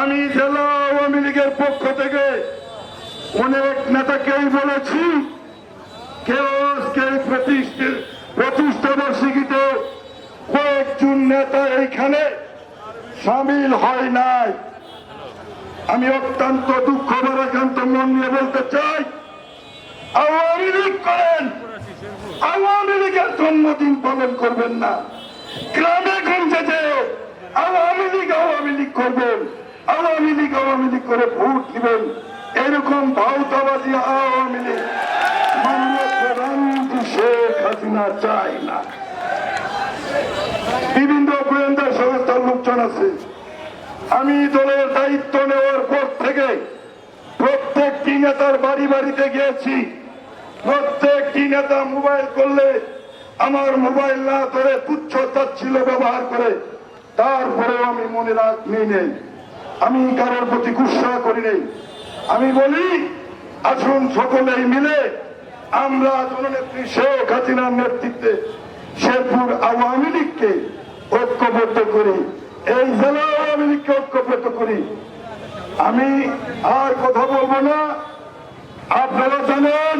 আমি জেলা আওয়ামী লীগের পক্ষ থেকে অনেক নেতাকেই বলেছি, কেউ আজকে প্রতিষ্ঠা বার্ষিকীতে কয়েকজন নেতা এইখানে সামিল হয় নাই। আমি অত্যন্ত দুঃখ ভারাক্রান্ত মন নিয়ে বলতে চাই, আওয়ামী লীগ করেন। আওয়ামী লীগের জন্মদিন পালন করবেন না। গ্রামে গঞ্জে যে আওয়ামী লীগ আওয়ামী লীগ করবেন। আওয়ামী লীগ আওয়ামী লীগ করে ভোট দিবেন। এরকম ভাউতাবাজি আওয়ামী লীগ শেখ হাসিনা চায় না। বিভিন্ন গোয়েন্দা সংস্থার লোকজন আছে। আমি দলের দায়িত্ব নেওয়ার পর থেকে প্রত্যেকটি নেতার বাড়ি বাড়িতে গিয়েছি। প্রত্যেকটি নেতা মোবাইল করলে, আমার মোবাইল না ধরে তুচ্ছ তাচ্ছিল ব্যবহার করে। তারপরেও আমি মনে রাখনি নেই। আমি কারোর প্রতি গুসা করি নেই। আমি বলি, আসুন সকলেই মিলে আমরা জননেত্রী শেখ হাসিনার নেতৃত্বে শেরপুর আওয়ামী লীগকে ঐক্যবদ্ধ করি, এই জেলা আওয়ামী লীগকে ঐক্যবদ্ধ করি। আমি আর কথা বলব না। আপনারা জানেন